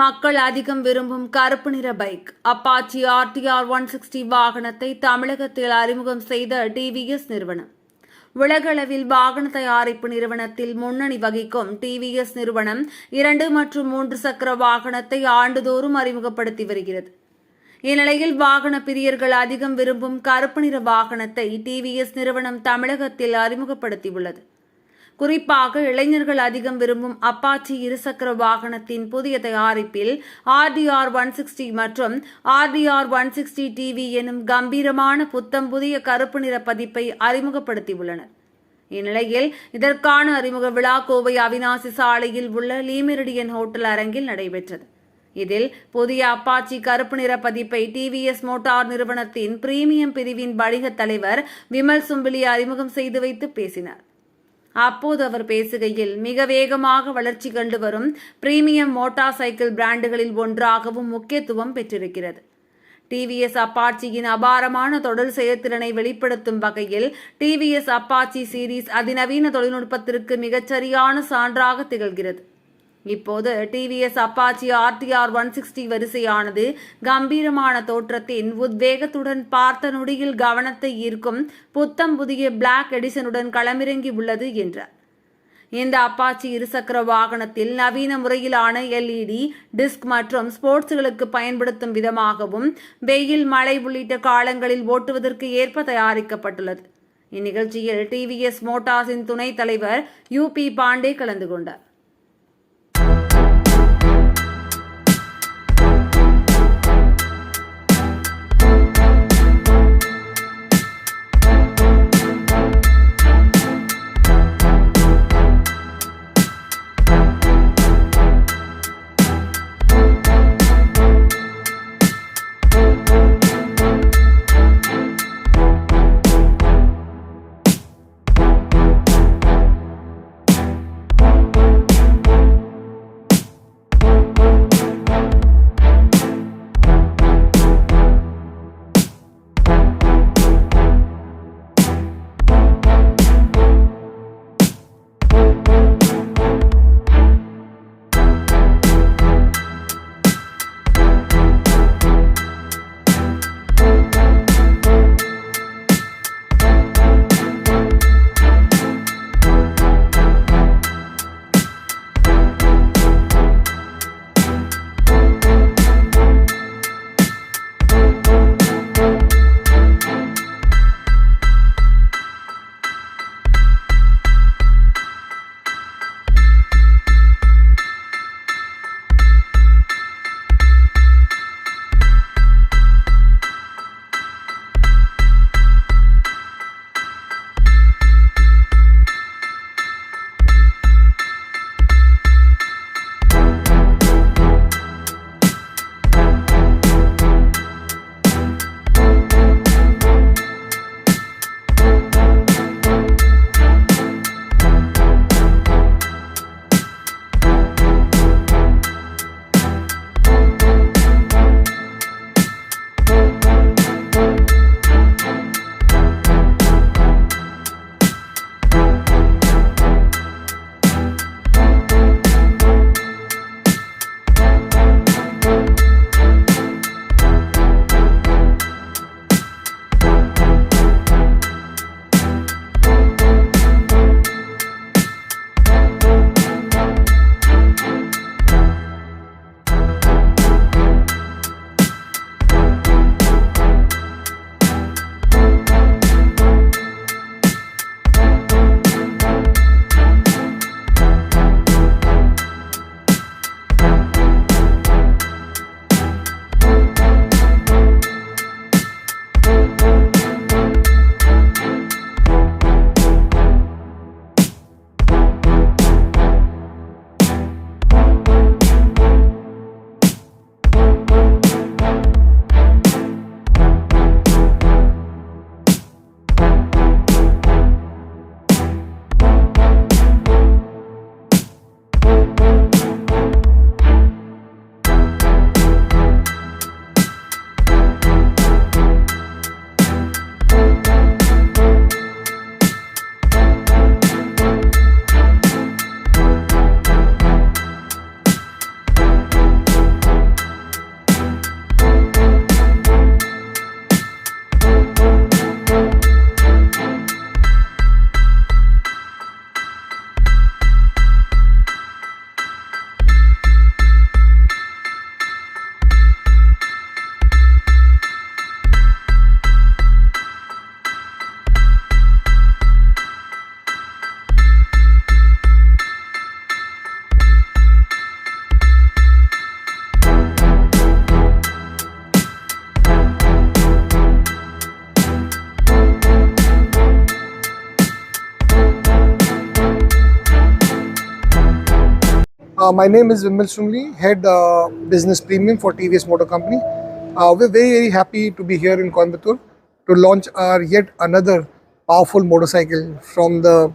மக்கள் அதிகம் விரும்பும் கருப்பு நிற bike. Apache RTR one sixty வாகனத்தை தமிழகத்தில் அறிமுகம் செய்த டிவிஎஸ் நிறுவனம். உலகளவில் வாகன தயாரிப்பு நிறுவனத்தில் முன்னணி வகிக்கும் டிவிஎஸ் நிறுவனம் இரண்டு மற்றும் மூன்று சக்கர வாகனத்தை ஆண்டுதோறும் அறிமுகப்படுத்தி வருகிறது. இந்நிலையில் வாகன பிரியர்கள் அதிகம் விரும்பும் கருப்பு நிற வாகனத்தை டிவிஎஸ் நிறுவனம் தமிழகத்தில் அறிமுகப்படுத்தியுள்ளது. குறிப்பாக இளைஞர்கள் அதிகம் விரும்பும் அப்பாச்சி இருசக்கர வாகனத்தின் புதிய தயாரிப்பில் ஆர்டிஆர் ஒன் சிக்ஸ்டி மற்றும் ஆர்டிஆர் ஒன் சிக்ஸ்டி டிவி எனும் கம்பீரமான புத்தம் புதிய கருப்பு நிற பதிப்பை அறிமுகப்படுத்தியுள்ளனர். இந்நிலையில் இதற்கான அறிமுக விழா கோவை அவினாசி சாலையில் உள்ள லீமெரிடியன் ஹோட்டல் அரங்கில் நடைபெற்றது. இதில் புதிய அப்பாச்சி கருப்பு நிற பதிப்பை டிவிஎஸ் மோட்டார் நிறுவனத்தின் பிரீமியம் பிரிவின் வணிக தலைவர் விமல் சும்பிலி அறிமுகம் செய்து வைத்து பேசினார். அப்போது அவர் பேசுகையில் மிக வேகமாக வளர்ச்சி கண்டு வரும் பிரீமியம் மோட்டார் சைக்கிள் பிராண்டுகளில் ஒன்றாகவும் முக்கியத்துவம் பெற்றிருக்கிறது. டிவிஎஸ் அப்பாச்சியின் அபாரமான தொடர் செயல்திறனை வெளிப்படுத்தும் வகையில் டிவிஎஸ் அப்பாச்சி சீரீஸ் அதிநவீன தொழில்நுட்பத்திற்கு மிகச்சரியான சான்றாக திகழ்கிறது. இப்போது TVS Apache RTR one sixty வரிசையானது கம்பீரமான தோற்றத்தின் உத்வேகத்துடன் பார்த்த நொடியில் கவனத்தை ஈர்க்கும் புத்தம் புதிய பிளாக் எடிசனுடன் களமிறங்கி உள்ளது என்றார். இந்த அப்பாச்சி இருசக்கர வாகனத்தில் நவீன முறையிலான எல்இடி டிஸ்க் மற்றும் ஸ்போர்ட்ஸ்களுக்கு பயன்படுத்தும் விதமாகவும் வெயில் மழை உள்ளிட்ட காலங்களில் ஓட்டுவதற்கு ஏற்ப தயாரிக்கப்பட்டுள்ளது. இந்நிகழ்ச்சியில் டிவிஎஸ் மோட்டார்ஸின் துணைத் தலைவர் யூ பி பாண்டே கலந்து கொண்டார். My name is Vimal Sungli, Head uh, Business Premium for TVS Motor Company. Uh, we're very, very happy to be here in Coimbatore to launch our yet another powerful motorcycle from the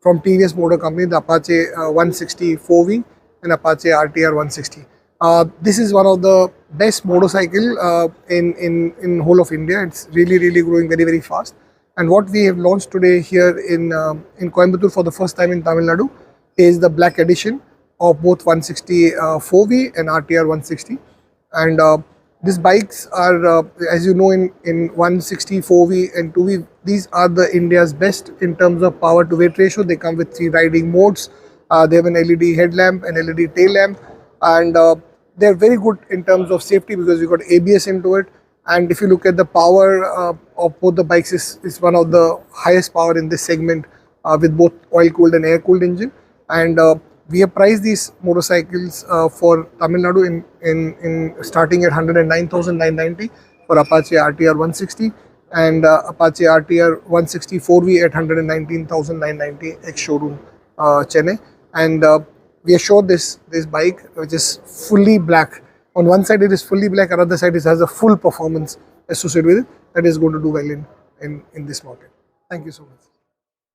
from TVS Motor Company, the Apache uh, 160 4V and Apache RTR 160. Uh, this is one of the best motorcycle uh, in in in whole of India. It's really, really growing very, very fast. And what we have launched today here in um, in Coimbatore for the first time in Tamil Nadu is the black edition of both 160 uh, 4V and RTR 160. And uh, these bikes are, uh, as you know, in, in 160 4V and 2V, these are the India's best in terms of power to weight ratio. They come with three riding modes. Uh, they have an LED headlamp, an LED tail lamp, and uh, they're very good in terms of safety because we got ABS into it. And if you look at the power uh, of both the bikes, is is one of the highest power in this segment uh, with both oil cooled and air cooled engine. And uh, we have priced these motorcycles uh, for Tamil Nadu in, in, in starting at 109,990 for Apache RTR 160 and uh, Apache RTR 160 4V at 119,990 ex showroom uh, Chennai. And uh, we showed this this bike which is fully black. On one side it is fully black, on other side it has a full performance associated with it that is going to do well in, in, in this market. Thank you so much.